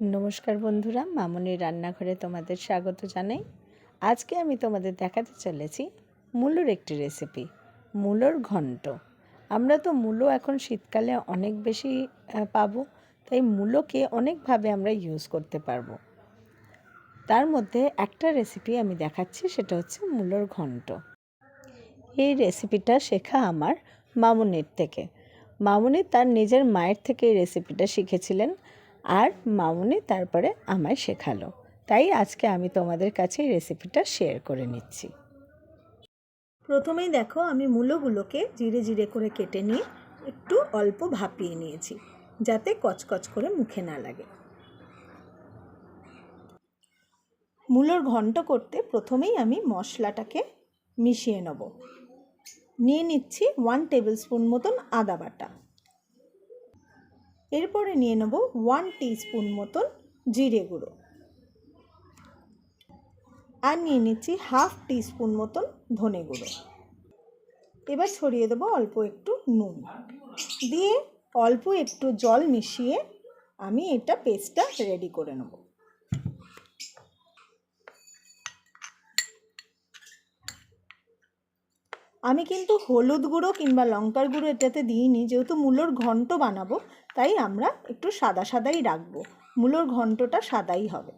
নমস্কার বন্ধুরা, মামনির রান্নাঘরে তোমাদের স্বাগত জানাই। আজকে আমি তোমাদের দেখাতে চলেছি মূলোর একটি রেসিপি মূলোর ঘন্ট। আমরা তো মূলো এখন শীতকালে অনেক বেশি পাবো, তাই মূলোকে অনেকভাবে আমরা ইউজ করতে পারব। তার মধ্যে একটা রেসিপি আমি দেখাচ্ছি, সেটা হচ্ছে মূলোর ঘন্ট। এই রেসিপিটা শেখা আমার মামুনির থেকে। মামুনি তার নিজের মায়ের থেকে এই রেসিপিটা শিখেছিলেন। আর মামুনি তারপরে আমায় শেখালো। তাই আজকে আমি তোমাদের কাছে রেসিপিটা শেয়ার করে নিচ্ছি। প্রথমেই দেখো, আমি মূলোগুলোকে জিরে জিরে করে কেটে নিয়ে একটু অল্প ভাপিয়ে নিয়েছি, যাতে কচকচ করে মুখে না লাগে। মূলোর ঘন্ট করতে প্রথমেই আমি মশলাটাকে মিশিয়ে নেব। নিয়ে নিচ্ছি ওয়ান টেবিল স্পুন মতন আদা বাটা। এরপরে নিয়ে নেব ওয়ান স্পুন মতন জিরে গুঁড়ো। আর নিয়ে নিচ্ছি হাফ স্পুন মতন ধনে গুঁড়ো। এবার ছড়িয়ে দেবো অল্প একটু নুন। দিয়ে অল্প একটু জল মিশিয়ে আমি এটা পেস্টটা রেডি করে নেব। আমি কিন্তু হলুদ গুঁড়ো কিংবা লঙ্কার গুঁড়ো এটাতে দিইনি, যেহেতু মূলোর ঘন্ট বানাবো তাই আমরা একটু সাদা সাদাই রাখব। মূলোর ঘন্টটা সাদাই হবে।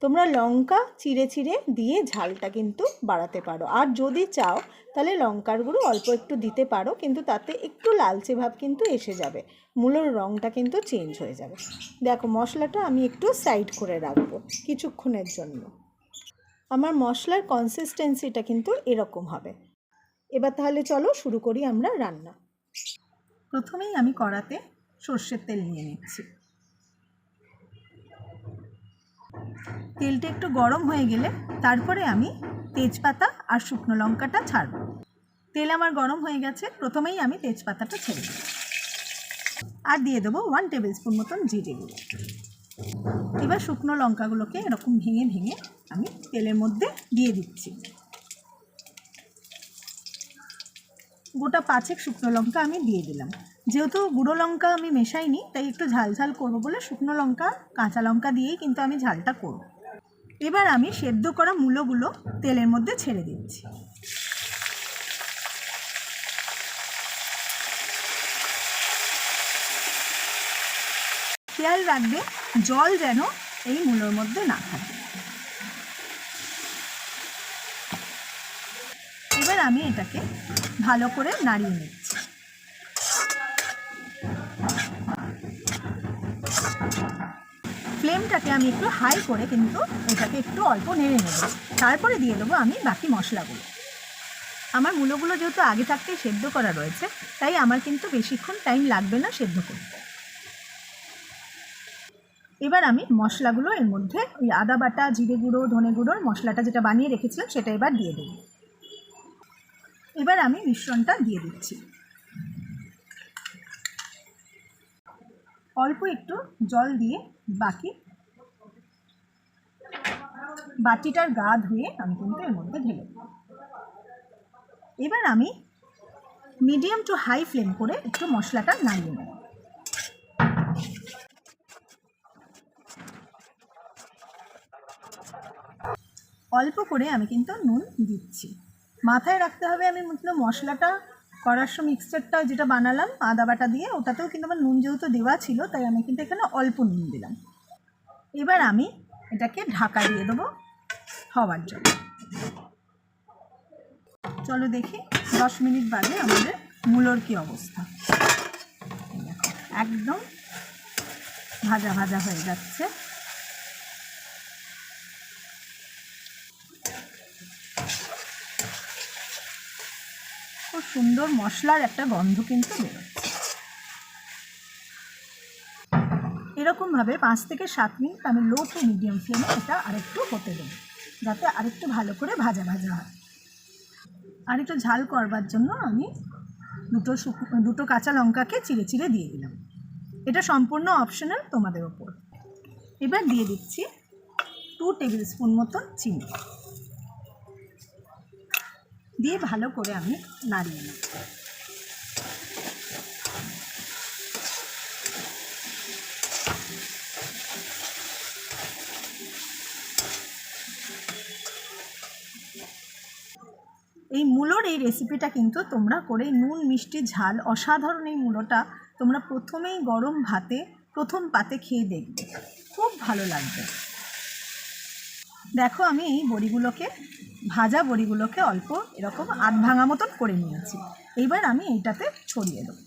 তোমরা লঙ্কা চিড়ে চিড়ে দিয়ে ঝালটা কিন্তু বাড়াতে পারো। আর যদি চাও, তাহলে লঙ্কার গুঁড়ো অল্প একটু দিতে পারো, কিন্তু তাতে একটু লালচে ভাব কিন্তু এসে যাবে। মূলোর রঙটা কিন্তু চেঞ্জ হয়ে যাবে। দেখো, মশলাটা আমি একটু সাইড করে রাখব কিছুক্ষণের জন্য। আমার মশলার কনসিস্টেন্সিটা কিন্তু এরকম হবে। এবার তাহলে চলো শুরু করি আমরা রান্না। প্রথমেই আমি কড়াতে সর্ষের তেল নিয়ে নিচ্ছি। তেলটা একটু গরম হয়ে গেলে তারপরে আমি তেজপাতা আর শুকনো লঙ্কাটা ছাড়ব। তেল আমার গরম হয়ে গেছে, প্রথমেই আমি তেজপাতাটা ছেড়ে দেবো। আর দিয়ে দেবো ওয়ান টেবিল স্পুন মতন জিরে গুঁড়ো। এবার শুকনো লঙ্কাগুলোকে এরকম ভেঙে ভেঙে আমি তেলের মধ্যে দিয়ে দিচ্ছি। গোটা পাঁচেক শুকনো লঙ্কা আমি দিয়ে দিলাম। যেহেতু গুঁড়ো লঙ্কা আমি মেশাইনি, তাই একটু ঝাল ঝাল করব বলে শুকনো লঙ্কা, কাঁচা লঙ্কা দিয়েই কিন্তু আমি ঝালটা করব। এবার আমি সেদ্ধ করা মূলোগুলো তেলের মধ্যে ছেড়ে দিচ্ছি। খেয়াল রাখবে, জল যেন এই মূলোর মধ্যে না থাকে। এবার আমি এটাকে ভালো করে নাড়িয়ে নিচ্ছি। ফ্লেমটাকে আমি একটু হাই করে কিন্তু এটাকে একটু অল্প নেড়ে নেব। তারপরে দিয়ে দেবো আমি বাকি মশলাগুলো। আমার মূলগুলো যেহেতু আগে থাকতেই সেদ্ধ করা রয়েছে, তাই আমার কিন্তু বেশিক্ষণ টাইম লাগবে না সেদ্ধ করতে। এবার আমি মশলাগুলো এর মধ্যে ওই আদা বাটা, জিরে গুঁড়ো, ধনে গুঁড়োর মশলাটা যেটা বানিয়ে রেখেছিলাম সেটা এবার দিয়ে দেবো। এবার আমি মিশ্রণটা দিয়ে দিচ্ছি। অল্প একটু জল দিয়ে বাকি বাটিটার গা ধুয়ে আমি কিন্তু এর মধ্যে ঢেলে এবার আমি মিডিয়াম টু হাই ফ্লেম করে একটু মশলাটা নামিয়ে নেব। অল্প করে আমি কিন্তু নুন দিচ্ছি। মাথায় রাখতে হবে আমি মতলব মশলাটা করার সময় মিক্সচারটা যেটা বানালাম, আদা বাটা দিয়ে, ওটাতেও কিন্তু আমার নুন যেহেতু দেওয়া ছিল, তাই আমি কিন্তু এখানে অল্প নুন দিলাম। এবার আমি এটাকে ঢাকা দিয়ে দেবো হওয়ার জন্য। চলো দেখি, দশ মিনিট বাদে আমাদের মূলোর কী অবস্থা। একদম ভাজা ভাজা হয়ে যাচ্ছে খুব সুন্দর মশলার একটা গন্ধ কিন্তু বেরোচ্ছে। এরকমভাবে পাঁচ থেকে সাত মিনিট আমি লো টু মিডিয়াম ফ্লেমে এটা আরেকটু হতে দেবো, যাতে আরেকটু ভালো করে ভাজা ভাজা হয়। আর একটু ঝাল করবার জন্য আমি দুটো শুকনো দুটো কাঁচা লঙ্কাকে চিড়ে চিড়ে দিয়ে দিলাম। এটা সম্পূর্ণ অপশনাল তোমাদের ওপর। এবার দিয়ে দিচ্ছি টু টেবিল স্পুন মতন চিনি। দিয়ে ভালো করে আমি নাড়িয়ে নিই এই মূলোর এই রেসিপিটা কিন্তু তোমরা করে নুন, মিষ্টি, ঝাল, অসাধারণ এই মূলোটা তোমরা প্রথমেই গরম ভাতে, প্রথম পাতে খেয়ে দেখবে। খুব ভালো লাগবে। দেখো, আমি এই বড়িগুলোকে, ভাজা বড়িগুলোকে অল্প এরকম আধ ভাঙা মতন করে নিয়েছি। এইবার আমি এইটাতে ছড়িয়ে দেবো।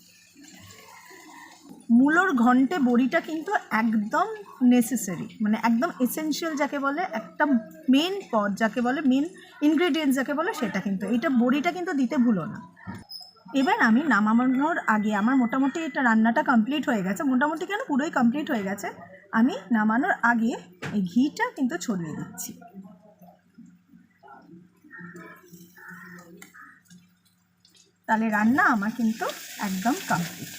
মূলোর ঘন্টে বড়িটা কিন্তু একদম নেসেসারি মানে একদম এসেনশিয়াল যাকে বলে, একটা মেন পদ যাকে বলে মেন ইনগ্রেডিয়েন্টস যাকে বলে, সেটা কিন্তু। এটা বড়িটা কিন্তু দিতে ভুলো না। এবার আমি নামানোর আগে আমার মোটামুটি এটা রান্নাটা কমপ্লিট হয়ে গেছে। মোটামুটি কেন পুরোই কমপ্লিট হয়ে গেছে? আমি নামানোর আগে এই ঘিটা কিন্তু ছড়িয়ে দিচ্ছি। তাহলে রান্না আমার কিন্তু একদম কমপ্লিট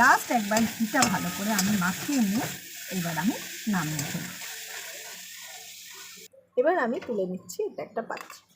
লাস্ট একবার ঘিটা ভালো করে আমি মাখিয়ে নিয়ে এবার আমি নামিয়ে ফেলব। এবার আমি তুলে নিচ্ছি এটা একটা পাত্র।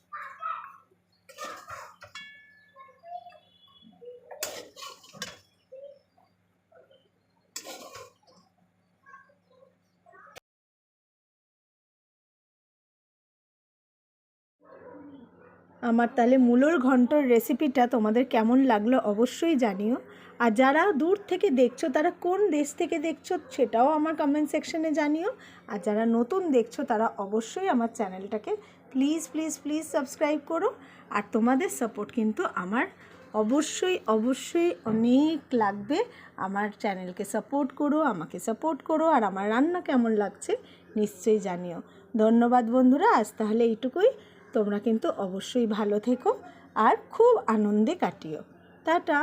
আমার তাহলে মূলোর ঘন্টর রেসিপিটা তোমাদের কেমন লাগল অবশ্যই জানিও। আর যারা দূর থেকে দেখছ, তারা কোন দেশ থেকে দেখছ সেটাও আমার কমেন্ট সেকশনে জানিও। আর যারা নতুন দেখছ, তারা অবশ্যই আমার চ্যানেলটাকে প্লিজ প্লিজ প্লিজ সাবস্ক্রাইব করো। আর তোমাদের সাপোর্ট কিন্তু আমার অবশ্যই অবশ্যই অনেক লাগবে। আমার চ্যানেলকে সাপোর্ট করো, আমাকে সাপোর্ট করো, আর আমার রান্না কেমন লাগছে নিশ্চয়ই জানিও। ধন্যবাদ বন্ধুরা, আজ তাহলে এইটুকুই। তোমরা কিন্তু অবশ্যই ভালো থেকো আর খুব আনন্দে কাটিও। টাটা।